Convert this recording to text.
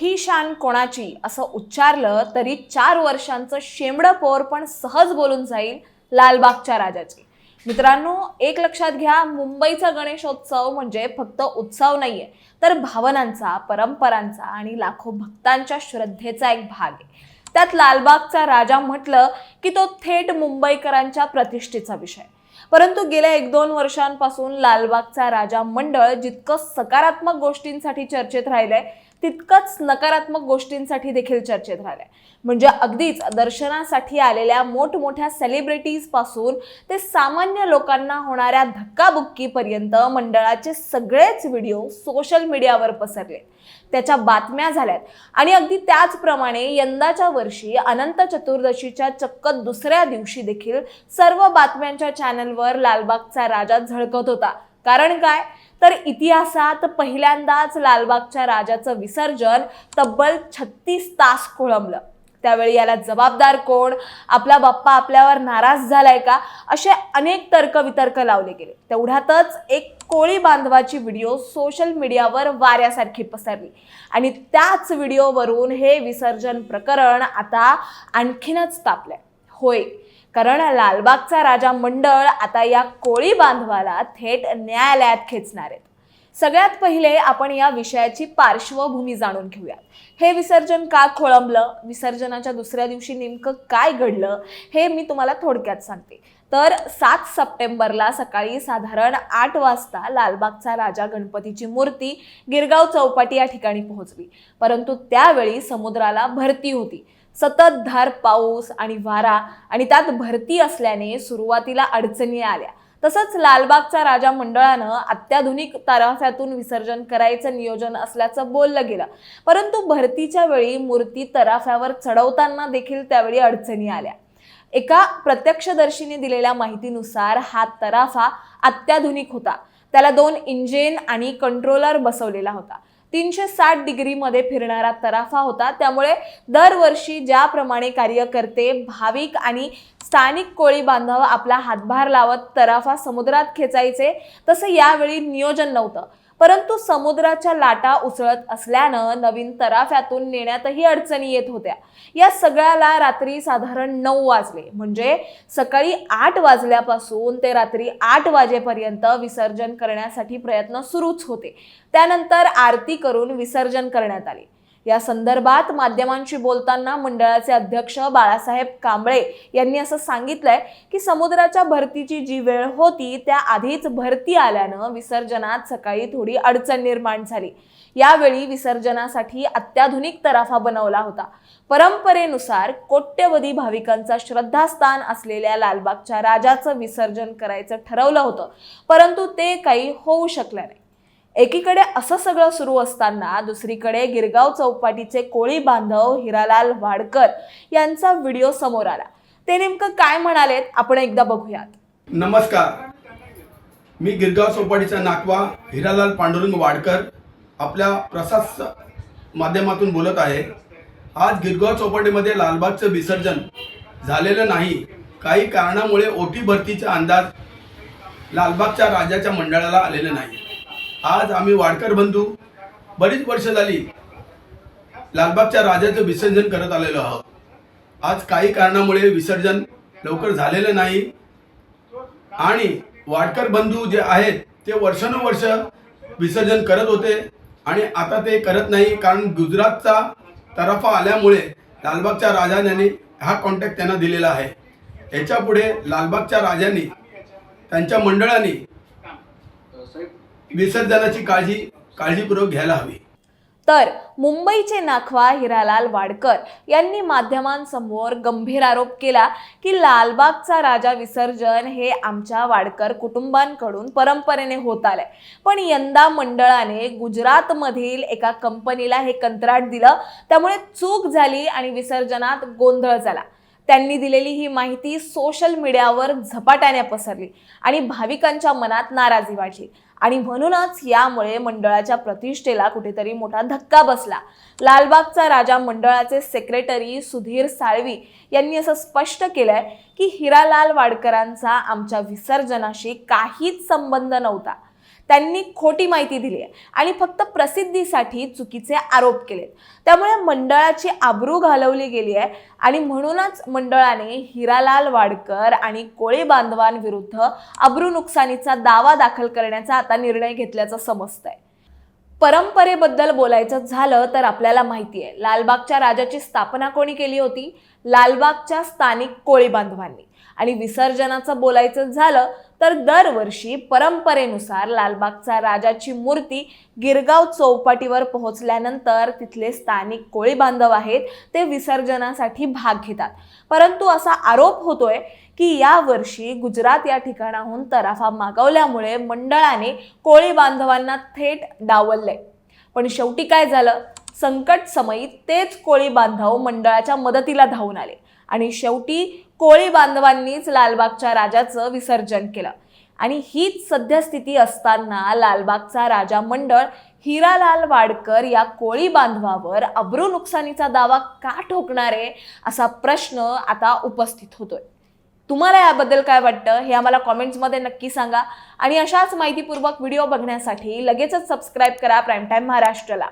ही शान कोणाची? असं उच्चारलं तरी चार वर्षांचं शेंबडं पोर पण सहज बोलून जाईल लालबागच्या राजाची. मित्रांनो एक लक्षात घ्या मुंबईचा गणेशोत्सव म्हणजे फक्त उत्सव नाहीये तर भावनांचा परंपरांचा आणि लाखो भक्तांच्या श्रद्धेचा एक भाग आहे. त्यात लालबागचा राजा म्हटलं की तो थेट मुंबईकरांच्या प्रतिष्ठेचा विषय. परंतु गेल्या एक दोन वर्षांपासून लालबागचा राजा मंडळ जितकं सकारात्मक गोष्टींसाठी चर्चेत राहिलंय तितकंच नकारात्मक गोष्टींसाठी देखील चर्चेत राहिल्या. म्हणजे अगदीच दर्शनासाठी आलेल्या मोठमोठ्या सेलिब्रिटीजपासून ते सामान्य लोकांना होणाऱ्या धक्काबुक्कीपर्यंत मंडळाचे सगळेच व्हिडिओ सोशल मीडियावर पसरले त्याच्या बातम्या झाल्यात. आणि अगदी त्याचप्रमाणे यंदाच्या वर्षी अनंत चतुर्दशीच्या चक्क दुसऱ्या दिवशी देखील सर्व बातम्यांच्या चॅनलवर लालबागचा राजा झळकत होता. कारण काय? तर इतिहासात पहिल्यांदाच लालबागच्या राजाचं विसर्जन तब्बल छत्तीस तास खोळंबलं. त्यावेळी याला जबाबदार कोण? आपला बाप्पा आपल्यावर नाराज झालाय का? असे अनेक तर्कवितर्क लावले गेले. तेवढ्यातच एक कोळी बांधवाची व्हिडिओ सोशल मीडियावर वाऱ्यासारखी पसरली. आणि त्याच व्हिडिओवरून हे विसर्जन प्रकरण आता आणखीनच तापलंय. होय कारण लालबागचा राजा मंडळ आता या कोळी बांधवाला थेट न्यायालयात खेचणार आहेत. सगळ्यात पहिले आपण या विषयाची पार्श्वभूमी जाणून घेऊयात हे विसर्जन का खोळंबलं? विसर्जनाच्या दुसऱ्या दिवशी नेमकं काय घडलं? हे मी तुम्हाला थोडक्यात सांगते. तर सात सप्टेंबरला सकाळी साधारण आठ वाजता लालबागचा राजा गणपतीची मूर्ती गिरगाव चौपाटी या ठिकाणी पोहोचली. परंतु त्यावेळी समुद्राला भरती होती. सततधार पाऊस आणि वारा आणि त्यात भरती असल्याने सुरुवातीला अडचणी आल्या. तसंच लालबागचा राजा मंडळानं अत्याधुनिक तराफ्यातून विसर्जन करायचं नियोजन असल्याचं बोललं गेलं. परंतु भरतीच्या वेळी मूर्ती तराफ्यावर चढवताना देखील त्यावेळी अडचणी आल्या. एका प्रत्यक्षदर्शीने दिलेल्या माहितीनुसार हा तराफा अत्याधुनिक होता. त्याला दोन इंजिन आणि कंट्रोलर बसवलेला होता. तीनशे साठ डिग्रीमध्ये फिरणारा तराफा होता. त्यामुळे दरवर्षी ज्याप्रमाणे कार्यकर्ते भाविक आणि स्थानिक कोळी बांधव आपला हातभार लावत तराफा समुद्रात खेचायचे तसं यावेळी नियोजन नव्हतं. परंतु समुद्राच्या लाटा उसळत असल्यानं नवीन तराफ्यातून नेण्यातही अडचणी येत होत्या. या सगळ्याला रात्री साधारण नऊ वाजले. म्हणजे सकाळी आठ वाजल्यापासून ते रात्री आठ वाजेपर्यंत विसर्जन करण्यासाठी प्रयत्न सुरूच होते. त्यानंतर आरती करून विसर्जन करण्यात आले. या संदर्भात माध्यमांशी बोलताना मंडळाचे अध्यक्ष बाळासाहेब कांबळे यांनी असं सांगितलंय की समुद्राच्या भरतीची जी वेळ होती त्या आधीच भरती आल्यानं विसर्जनात सकाळी थोडी अडचण निर्माण झाली. यावेळी विसर्जनासाठी अत्याधुनिक तराफा बनवला होता. परंपरेनुसार कोट्यवधी भाविकांचा श्रद्धास्थान असलेल्या लालबागच्या राजाचं विसर्जन करायचं ठरवलं होतं परंतु ते काही होऊ शकलं नाही. एकीकडे असं सगळं सुरू असताना दुसरीकडे गिरगाव चौपाटीचे कोळी बांधव हिरालाल वाडकर यांचा व्हिडिओ समोर आला. ते नेमकं काय म्हणालेत आपण एकदा बघूयात. नमस्कार. मी गिरगाव चौपाटीचा नाकवा हिरालाल पांडुरंग वाडकर आपल्या प्रसाद माध्यमातून बोलत आहे. आज गिरगाव चौपाटीमध्ये लालबागचं विसर्जन झालेलं नाही. काही कारणामुळे ओटी भरतीचा अंदाज लालबागच्या राजाच्या मंडळाला आलेलं नाही. आज आम्ही वाडकर बंधू बरीच वर्ष झाली लालबागच्या राजाचं विसर्जन करत आलेलो आहोत. आज काही कारणामुळे विसर्जन लवकर झालेलं नाही. आणि वाडकर बंधू जे आहेत ते वर्षानुवर्ष विसर्जन करत होते आणि आता ते करत नाही कारण गुजरातचा तराफा आल्यामुळे लालबागच्या राजाने हा कॉन्टॅक्ट त्यांना दिलेला आहे. याच्यापुढे लालबागच्या राजांनी त्यांच्या मंडळाने विसर्जनाची काळजी काळजीपूर्वक घ्यायला हवी. तर मुंबईचे नाखवा हिरालाल वाडकर यांनी माध्यमांसमोर गंभीर आरोप केला की लालबागचा राजा विसर्जन हे आमच्या वाडकर कुटुंबांकडून परंपरेने होत आलंय. पण यंदा मंडळाने गुजरातमधील एका कंपनीला हे कंत्राट दिलं. त्यामुळे चूक झाली आणि विसर्जनात गोंधळ झाला. त्यांनी दिलेली ही माहिती सोशल मीडियावर झपाट्याने पसरली आणि भाविकांच्या मनात नाराजी वाढली. आणि म्हणूनच यामुळे मंडळाच्या प्रतिष्ठेला कुठेतरी मोठा धक्का बसला. लालबागचा राजा मंडळाचे सेक्रेटरी सुधीर साळवी यांनी असं स्पष्ट केलंय की हिरालाल वाडकरांचा आमच्या विसर्जनाशी काहीच संबंध नव्हता. त्यांनी खोटी माहिती दिली आहे. आणि फक्त प्रसिद्धीसाठी चुकीचे आरोप केलेत. त्यामुळे मंडळाची आबरू घालवली गेली आहे. आणि म्हणूनच मंडळाने हिरालाल वाडकर आणि कोळी बांधवांविरुद्ध आबरू नुकसानीचा दावा दाखल करण्याचा आता निर्णय घेतल्याचं समजतंय. परंपरेबद्दल बोलायचं झालं तर आपल्याला माहिती आहे. लालबागच्या राजाची स्थापना कोणी केली होती? लालबागच्या स्थानिक कोळी बांधवांनी. आणि विसर्जनाचं बोलायचं झालं तर दरवर्षी परंपरेनुसार लालबागचा राजाची मूर्ती गिरगाव चौपाटीवर पोहोचल्यानंतर तिथले स्थानिक कोळी बांधव आहेत ते विसर्जनासाठी भाग घेतात. परंतु असा आरोप होतोय की यावर्षी गुजरात या ठिकाणाहून तराफा मागवल्यामुळे मंडळाने कोळी बांधवांना थेट डावलले पण शेवटी काय झालं? संकट समयी तेच कोळी बांधव मंडळाच्या मदतीला धावून आले. आणि शेवटी कोळी बांधवांनीच लालबागच्या राजाचं विसर्जन केलं. आणि हीच सद्यस्थिती असताना लालबागचा राजा मंडळ हिरालाल वाडकर या कोळी बांधवावर अब्रू नुकसानीचा दावा का ठोकणार आहे असा प्रश्न आता उपस्थित होतोय. तुम्हाला याबद्दल काय वाटतं हे आम्हाला कॉमेंट्समध्ये नक्की सांगा. आणि अशाच माहितीपूर्वक व्हिडिओ बघण्यासाठी लगेचच सबस्क्राईब करा प्राईम टाईम महाराष्ट्राला.